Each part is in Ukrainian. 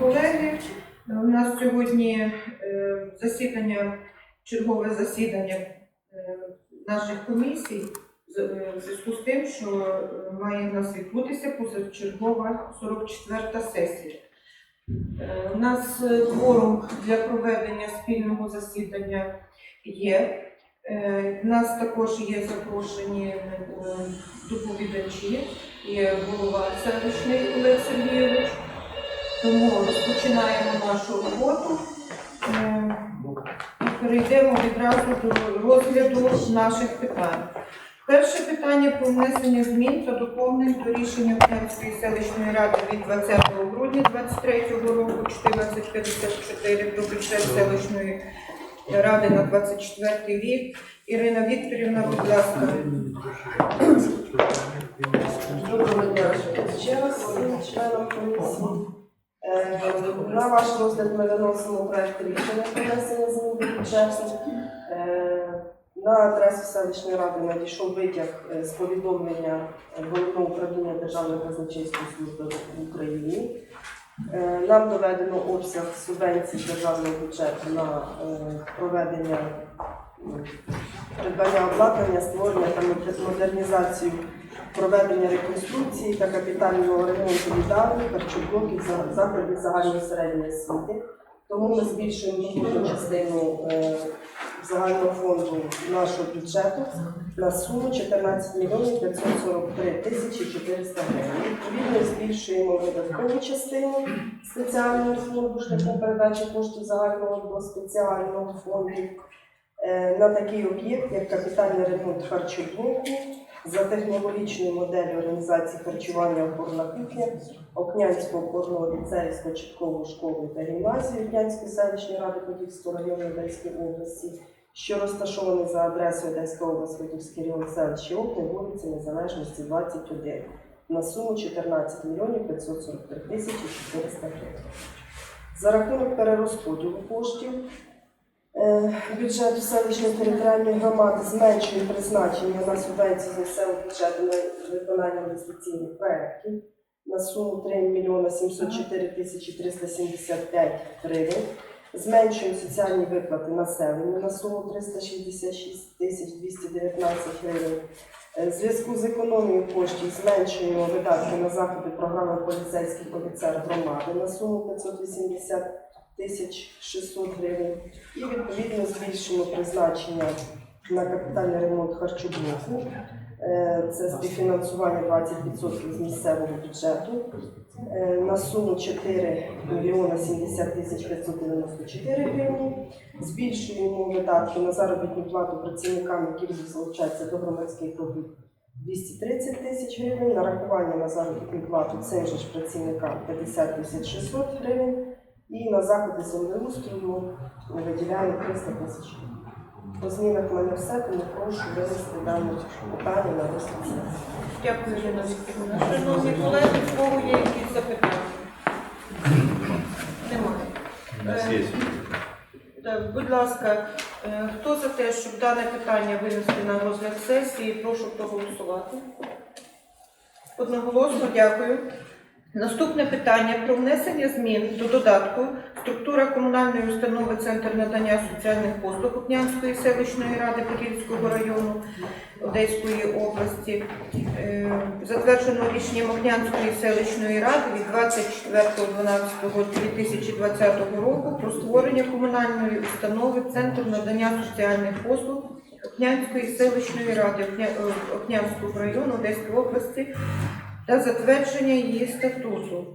колеги, у нас сьогодні е, засідання, чергове засідання е, наших комісій е, в зв'язку з тим, що має в нас відбутися позачергова 44-та сесія. У нас кворум для проведення спільного засідання є. У нас також є запрошені доповідачі, є голова селищний Олег Сергійович. Тому розпочинаємо нашу роботу е, і перейдемо відразу до розгляду наших питань. Перше питання про внесення змін та доповнень до рішення Київської селищної ради від 20 грудня 2023 року 1454 про бюджет селищної ради на 24 рік. Ірина Вікторівна, будь ласка. Доброго дня ще раз членам комісії. Е, На ваш розгляд ми виносимо проект рішення про внесення змін до бюджету. Е, На адресу селищної ради надійшов витяг з повідомлення Головного управління Державної казначейської служби в Україні. Е, Нам доведено обсяг субвенцій державного бюджету на проведення придбання обладнання, створення та модернізацію проведення реконструкції та капітального ремонту їдальні, харчоблоків за- закладів загальної середньої освіти. Тому ми збільшуємо дохідну частину е, загального фонду нашого бюджету на суму 14 мільйонів 543 тисячі 400 гривень. Відповідно, збільшуємо видаткову частину спеціального фонду шляхом передачі коштів загального до спеціального фонду е, на такий об'єкт, як капітальний ремонт харчоблоку, за технологічною моделлю організації харчування опорна кухня Окнянського опорного ліцею з початковою школою та гімназією Окнянської селищної ради Подільського району Одеської області, що розташований за адресою Одеська область, Подільський район селища Окни, вулиці Незалежності 21, на суму 14 мільйонів 543 тисячі 400 гривень. За рахунок перерозподілу коштів бюджету селищної територіальної громади зменшує призначення на субвенцію з місцевого бюджету на виконання інвестиційних проєктів на суму 3 мільйона 704 тисячі 375 гривень. Зменшуємо соціальні виплати населенню на суму 366 тисяч 219 гривень. Е, В зв'язку з економією коштів зменшуємо видатки на заходи програми поліцейський офіцер громади на суму 580 тисяч 600 гривень. І відповідно збільшимо призначення на капітальний ремонт харчоблоку. Е, Це співфінансування 20% з місцевого бюджету е, на суму 4 мільйона 70 тисяч 594 гривні. Збільшуємо видатки на заробітну плату працівникам, які будуть залучатися до громадських робіт 230 тисяч гривень, нарахування на заробітну плату цим же ж працівникам 50 тисяч 600 гривень. І на заходи землеустрою ми виділяємо 300 тисяч. По змінах в мене все, тому прошу винести дане питання на розгляд. сесії. Дякую, Ірина Вікторівна. Шановні колеги, в кого є якісь запитання? Немає. У нас є. Так, будь ласка, е, хто за те, щоб дане питання винести на розгляд сесії, прошу проголосувати. Одноголосно дякую. Наступне питання про внесення змін до додатку структура комунальної установи Центр надання соціальних послуг Окнянської селищної ради Подільського району Одеської області, е, затверджено рішенням Окнянської селищної ради від 24.12.2020 року про створення комунальної установи Центр надання соціальних послуг Окнянської селищної ради Окня- е, Окнянського району Одеської області та затвердження її статуту.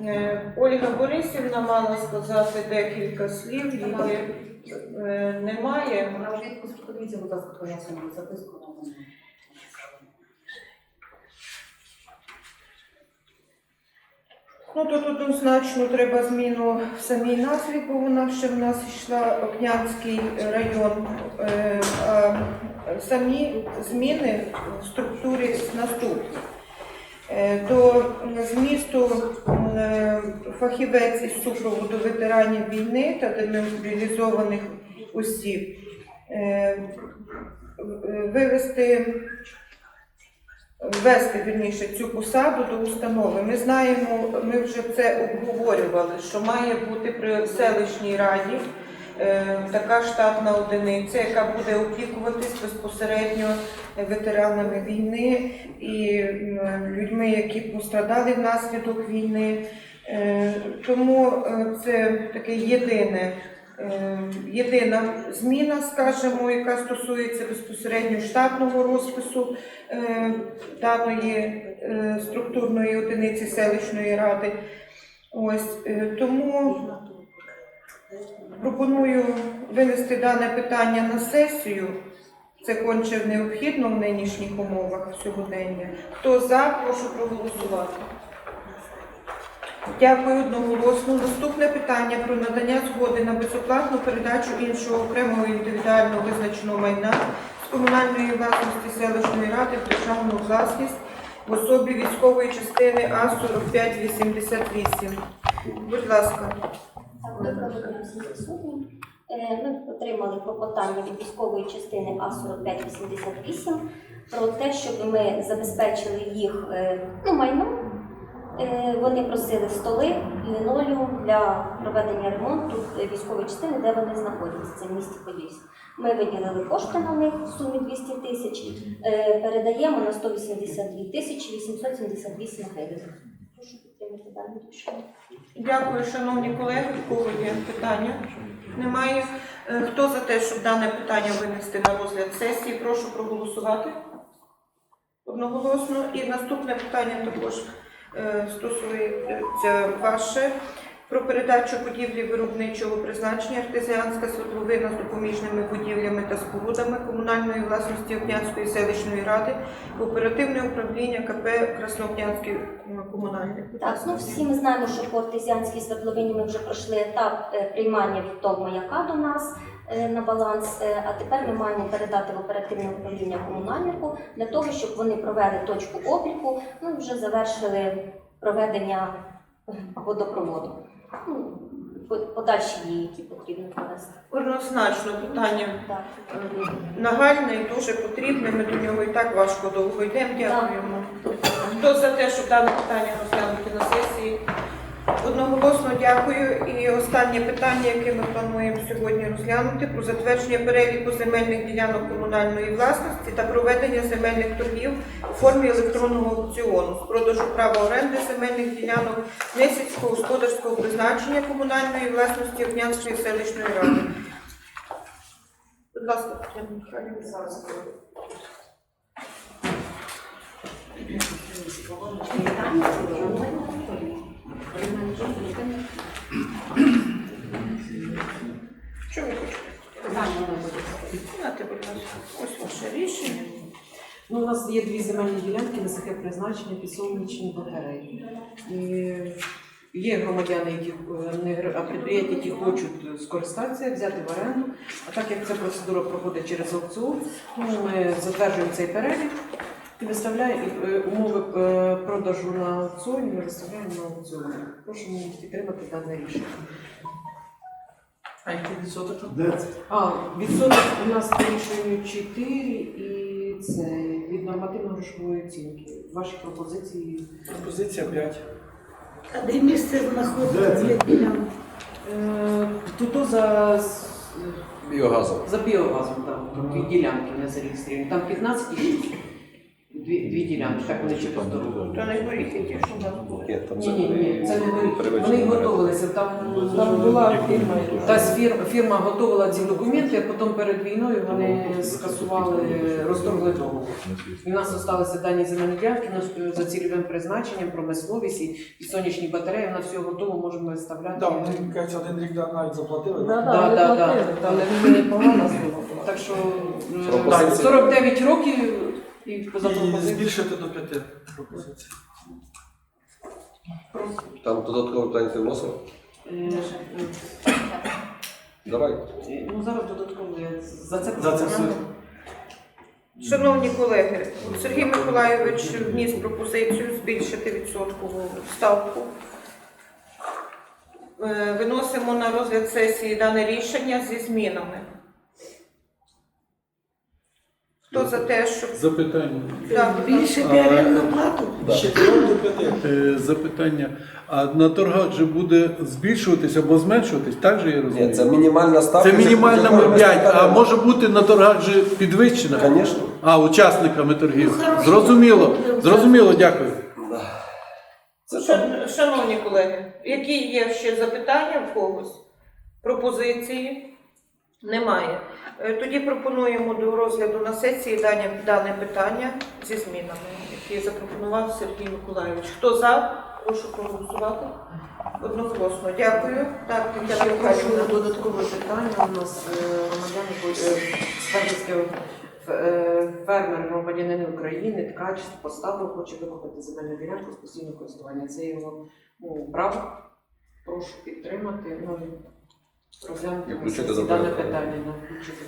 Е, Ольга Борисівна мала сказати декілька слів, її е, немає. На влітку подивіться, будь ласка, пояснюю записку. Ну тут однозначно треба зміну в самій назві, бо вона ще в нас йшла Окнянський район. Е, Самі зміни в структурі наступні. Е, До змісту е, фахівець із супроводу ветеранів війни та демобілізованих осіб е, вивести ввести вірніше цю посаду до установи. Ми знаємо, ми вже це обговорювали, що має бути при селищній раді е, така штатна одиниця, яка буде опікуватись безпосередньо ветеранами війни і людьми, які пострадали внаслідок війни. Е, Тому е, це таке єдине. е, Єдина зміна, скажімо, яка стосується безпосередньо штатного розпису е, даної е, структурної одиниці селищної ради. Ось е, тому пропоную винести дане питання на сесію. Це конче необхідно в нинішніх умовах сьогодення. Хто за, прошу проголосувати. Дякую одноголосно. Наступне питання про надання згоди на безоплатну передачу іншого окремого індивідуально визначеного майна з комунальної власності селищної ради в державну власність в особі військової частини А4588. Будь ласка. Дня всім присутнім. Е, Ми отримали клопотання від військової частини А4588 про те, щоб ми забезпечили їх е, ну, майном. Е, Вони просили столи, і лінолеум для проведення ремонту військової частини, де вони знаходяться. Це в місті Подільськ. Ми виділили кошти на них в сумі 200 тисяч, е, передаємо на 182 тисячі 878 гривень. Дякую, шановні колеги. У кого є питання? Немає. Е, Хто за те, щоб дане питання винести на розгляд сесії? Прошу проголосувати. Одноголосно. І наступне питання також е, стосується ваше. Про передачу будівлі виробничого призначення артезіанська свердловина з допоміжними будівлями та спорудами комунальної власності Опнянської селищної ради в оперативне управління КП Краснопнянський м, комунальний. Так, ну всі ми знаємо, що по артезіанській свердловині ми вже пройшли етап е, приймання від ТОВ маяка до нас е, на баланс. е, А тепер ми маємо передати в оперативне управління комунальнику для того, щоб вони провели точку обліку, ну і вже завершили проведення водопроводу. Ну, подальші дії, які потрібно провести. Однозначно питання Так. е, нагальне і дуже потрібне. Ми до нього і так важко довго йдемо. Дякуємо. Хто за те, щоб дане питання розглянути на сесії? Одноголосно дякую. І останнє питання, яке ми плануємо сьогодні розглянути, про затвердження переліку земельних ділянок комунальної власності та проведення земельних торгів у формі електронного аукціону з продажу права оренди земельних ділянок несільського господарського призначення комунальної власності Опнянської селищної ради. Будь ласка, Тетяна Михайлівна. Що ви хочете? Знати, будь ласка, ось ваше рішення. Ну, у нас є дві земельні ділянки на таке призначення під сонячні батареї. І є громадяни, які е, не а підприємці, які хочуть скористатися, взяти в оренду. А так як ця процедура проходить через аукціон, ну, ми затверджуємо цей перелік і виставляємо і, е, умови е, продажу на аукціоні, ми виставляємо на аукціон. Прошу підтримати дане рішення. А який відсоток? А, відсоток у нас по рішенню 4 і це від нормативно-грошової оцінки. Ваші пропозиції. Пропозиція 5. А де місце знаходиться для ділянки? Е, Тут за, Біогазом. за біогазом, там, ділянки не зареєстровані. Там 15 і 6. Дві, дві ділянки, так вони через дорогу. То не горіхи ті, що у нас були. Ні, там Ні, ні, ні, це не вони. Привичні Вони готувалися. Там, Там була фірма. Та фірма, фірма готувала ці документи, а потім перед війною вони скасували, розторгли договор. І в нас залишилися дані земельні ділянки ну, за цільовим призначенням, промисловість і, і сонячні батареї. У нас все готово, можемо виставляти. Так, вони кажуть, один рік да, навіть заплатили. Да, Да, да, вони да, да. непогана сума. Так що е, Пропозиції. 49 років і за І пропозицію. збільшити до 5 пропозицій. Там додаткове питання ти вносив? Е, Давай. е, Ну зараз додатково я за це За це все. Шановні колеги, Сергій Миколайович вніс пропозицію збільшити відсоткову ставку. Е, Виносимо на розгляд сесії дане рішення зі змінами. Хто за те, щоб Запитання. да, Більше беремо плату. З 4 до 5. Е, запитання. А на торгах же буде збільшуватись або зменшуватись, так же я розумію? Ні, це мінімальна ставка. Це мінімальна ми 5, а може бути на торгах же підвищена? Звісно. А, учасниками торгів. Ну. Зрозуміло. Зрозуміло, дякую. Це там Шан- Шановні колеги, які є ще запитання в когось? Пропозиції? Немає. Е, Тоді пропонуємо до розгляду на сесії дане, дане питання зі змінами, які запропонував Сергій Миколайович. Хто за? Прошу проголосувати. Одноголосно. Дякую. Так, Я Тетяна прошу Михайлівна. додаткове питання. У нас е, громадяни е, е, фермер громадянин України ткач поставив, хоче викупити земельну ділянку з постійного користування. Це його ну, право. Прошу підтримати. Ну, і розглянути включити на до дане порядку. питання. да, включити.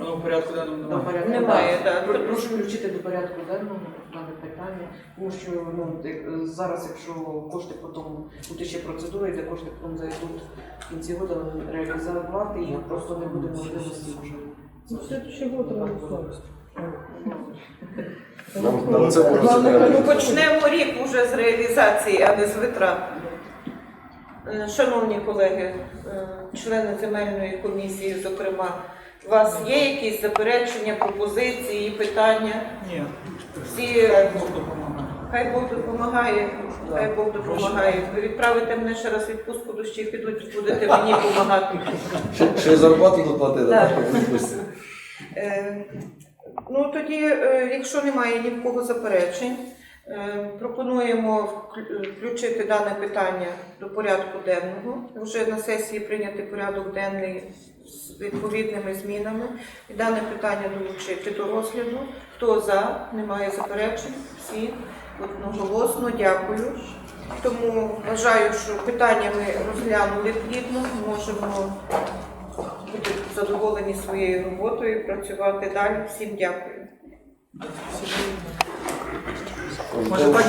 Воно в порядку денному До немає. порядку Немає, так. Про- Прошу включити до порядку денного дане питання, тому що ну, зараз, якщо кошти потім буде ще процедура, де кошти потім зайдуть в кінці року реалізувати, їх просто не буде можливості вже. Нам, нам це може Ну, почнемо рік уже з реалізації, а не з витрат. Е, Шановні колеги, е, члени земельної комісії, зокрема, у вас є якісь заперечення, пропозиції, питання? Ні. Всі Хай Бог допомагає. хай Бог допомагає, хай Бог допомагає. Ви відправите мене ще раз відпустку, дощі підуть, будете мені допомагати. Ще, зарплату доплатили, Так. так? в відпустці. Е, Ну тоді, якщо немає ні в кого заперечень, пропонуємо включити дане питання до порядку денного. Вже на сесії прийняти порядок денний з відповідними змінами і дане питання долучити до розгляду. Хто за, немає заперечень, всі одноголосно дякую. Тому вважаю, що питання ми розглянули плідно, можемо бути задоволені своєю роботою, працювати далі. Всім дякую. Може, так